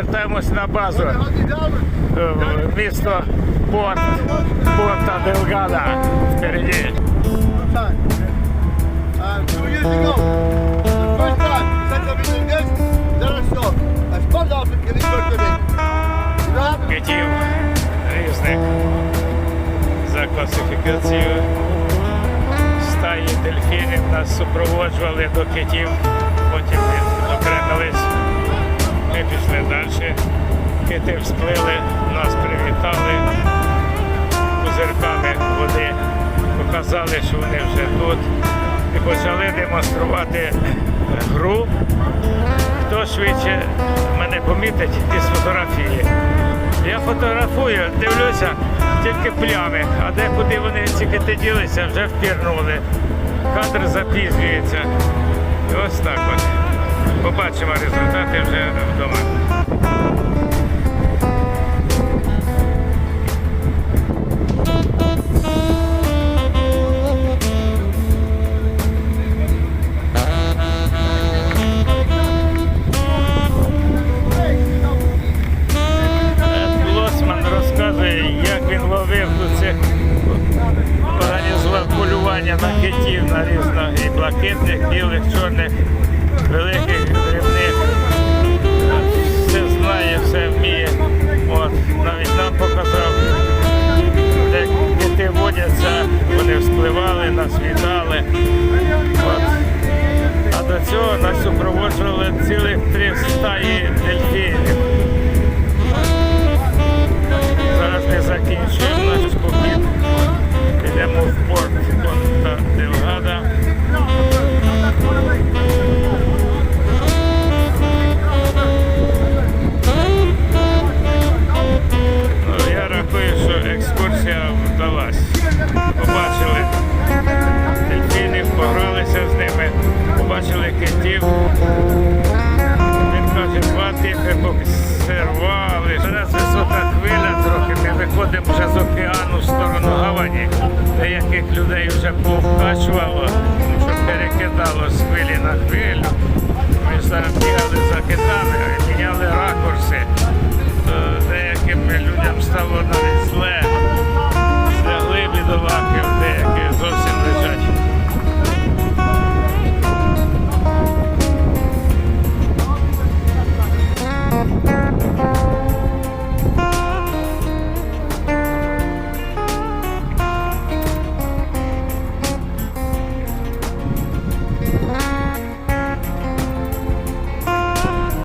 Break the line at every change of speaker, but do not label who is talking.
повертаємось на базу. Е, Місто Порт, Порта Делгада. Впереді.
happened?
Китів різних за класифікацією. Стаї дельфінів нас супроводжували до китів, Кити всплили, нас привітали пузирками води, показали, що вони вже тут. І почали демонструвати гру. Хто швидше мене помітить із фотографії. Я фотографую, дивлюся, тільки плями, а де куди вони кити ділися, вже впірнули. Кадр запізнюється. І ось так от. Побачимо результати вже вдома. Китів на різних і блакитних, білих, чорних, великих, дрібних. Все знає, все вміє. От, навіть нам показав, де кити водяться, вони вспливали, нас вітали. От. А до цього нас супроводжували цілих три стаї дельфінів. Погралися з ними, побачили китів. Він каже, два типи обсервували. Зараз висока хвиля трохи. Ми виходимо вже з океану в сторону Гавані. Деяких людей вже повкачувало, що перекидало з хвилі на хвилю. Ми зараз бігали за китами.